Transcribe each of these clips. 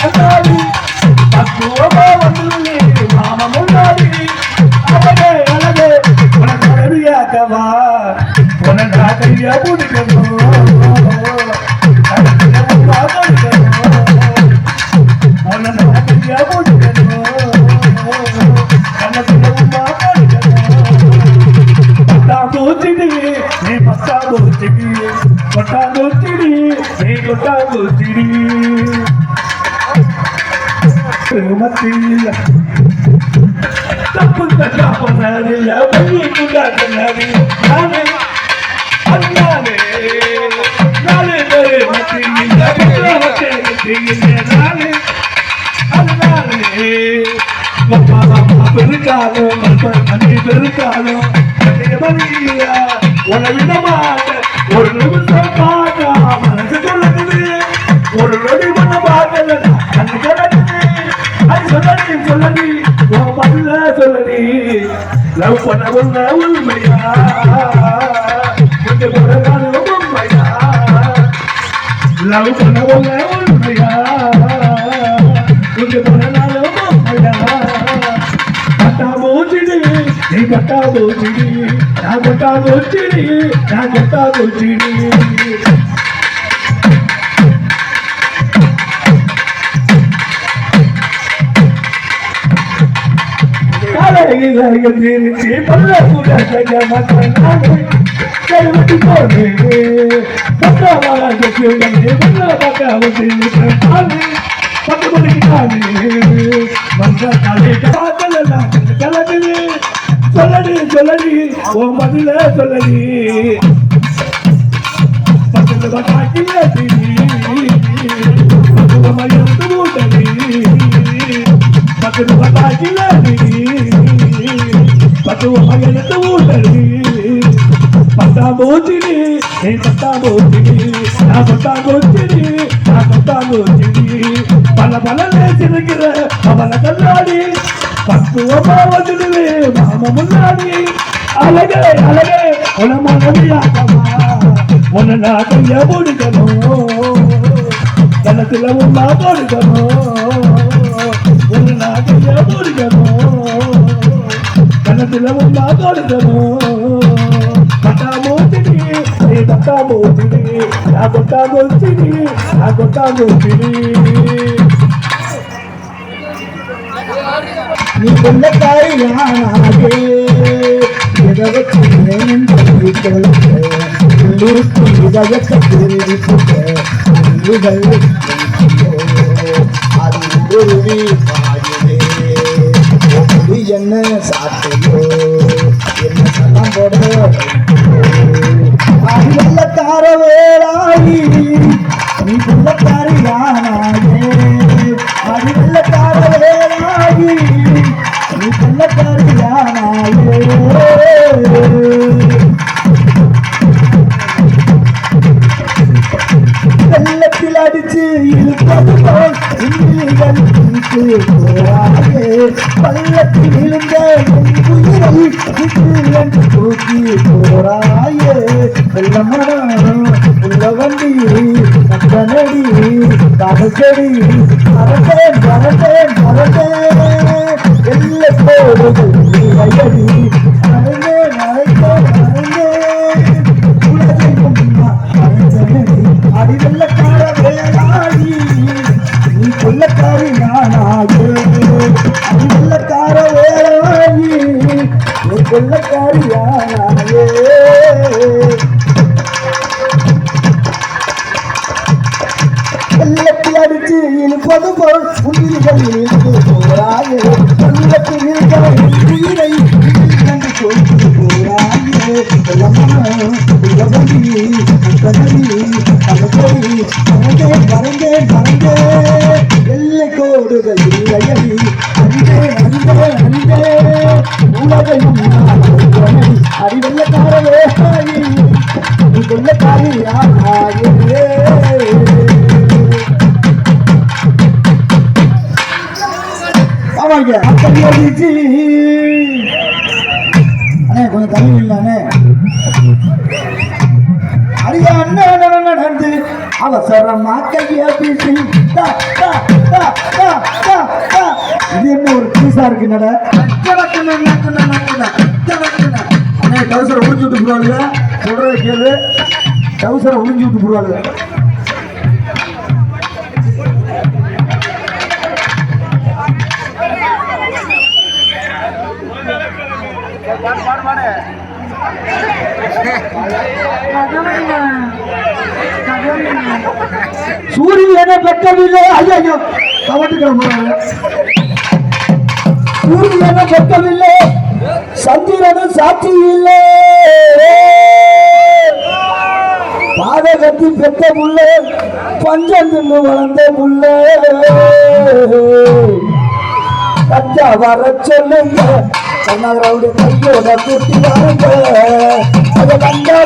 I'm sorry. மத்தியில் தப்பு தட்டா பண்ணாதில்ல பள்ளி குண்டாட்டினாதி நானே அண்ணானே நாலு பேரு மத்தியில் மத்தியில் நானே அண்ணானே. பெருக்காலும் பெருக்காலும் உன ஒரு நிமிஷம் லவ் பண்ண உள்ள உண்மையா கொஞ்சம் பிறகாலும் உண்மையா லவ் பண்ண உண்மையா கொஞ்சம் பிறகாலும் உண்மையா பட்டா மூச்சிடி நீ பட்டா மூச்சிடி நான் பட்டா மூச்சிடி நான் பட்டா மூச்சிடி திருச்சி பல்ல கூட செய்ய மக்கள் கைவிட்டு போடு பக்கமாக பல்ல பக்கம் பத்து மணிக்கு காலி மன்ற காலி காதலாம் கலகுது சொல்லடி சொல்லடி ஓ பதில சொல்லடி. பத்து மயந்து மூட்டடி பட்டா போச்சிடி நீ பட்டா போச்சிடி நான் பட்டா போச்சிடி நான் பட்டா போச்சிடி பல பல நேசிருக்கிற அவள கண்ணாடி பக்குவமா வந்துடுவே மாம முன்னாடி அழகே அழகே உன உன்னை நான் கைய முடிக்கணும் உன்னா போடுக்கணும் உன்னை நான் கைய முடிக்கணும் கணத்துல உன்னா போடுக்கணும் பட்டா மூச்சிடி நீ பட்டா மூச்சிடி நான் கொட்டா மூச்சிடி நான் கொட்டா மூச்சிடி நீ கொள்ளக்காரி யானாகே எதை ஒளி என்ன சாத்தையோ என்ன சட்டம் போட இந்திகள் இழுத்து போராடே பள்ளத்தில் விழுந்த உயிரை விட்டு தூக்கி போராயே வெள்ளமரம் உள்ள வண்டி மறந்தேன் மறந்தேன் மறந்தேன் நீ கொள்ளக்காரி யானாயே இழுப்பது போல் உயிர்கள் இழுத்து போராயே வெள்ளத்தில் இருக்கிற உயிரை கண்டு போராயே எல்லை கோடுகள் இல்லையடி அன்பே அன்பே அன்பே உலகையும் தங்கினானே அடியா அண்ணன் நடந்து அவசரமா கைய பேசி இது என்ன ஒரு புதுசா இருக்கு நட? டவுசரை உறிஞ்சு விட்டு போடுவாங்க சொல்றதை கேளு. டவுசரை உறிஞ்சு விட்டு போடுவாங்க சூரியனை பெற்றவில்லை ஐயோ கவட்டுக்கிற சூரியனை பெற்றவில்லை சந்திரனும் சாட்சி இல்லை. பாதகத்தி பெற்ற புள்ள பஞ்சம் தின்னு வளர்ந்த புள்ள கஞ்சா வர சொல்லுங்க. கண்ணகரவுடைய கையோட கூட்டி வாருங்க. கையோட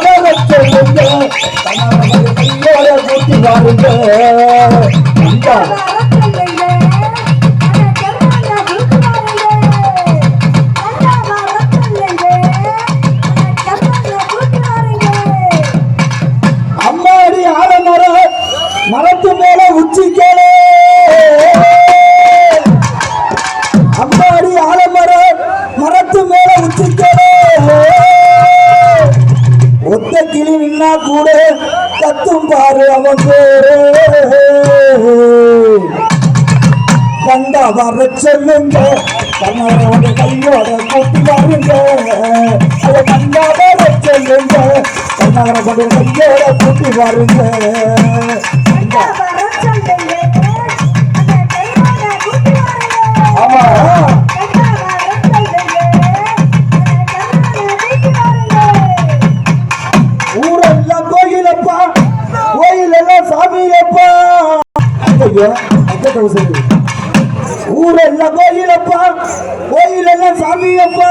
கண்டா வர சொல்லுங்க. கண்ணோட கையோட கூட்டி பாருங்க அதை கண்டா வர சொல்லுங்க. கண்ணாரோட கையோட கூட்டி பாருங்க ஆமா. ஊரெல்லாம் கோயிலப்பா. கோயிலெல்லாம் சாமியப்பா. ஐயோ தவசரி ஊரெல்லாம் கோயிலப்பா கோயிலெல்லாம் சாமியப்பா.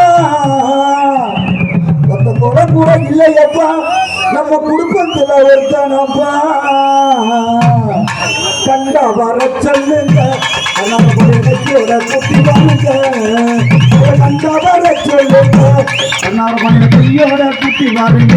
அந்த கூட கூட இல்லையப்பா நம்ம குடும்பத்துல ஒருத்தனப்பா. கண்டா வர சொல்லுங்க கண்ணாட குட்டி வாங்க. கண்டா வர சொல்லுங்க கண்ணாட கையோட குட்டி வாருங்க.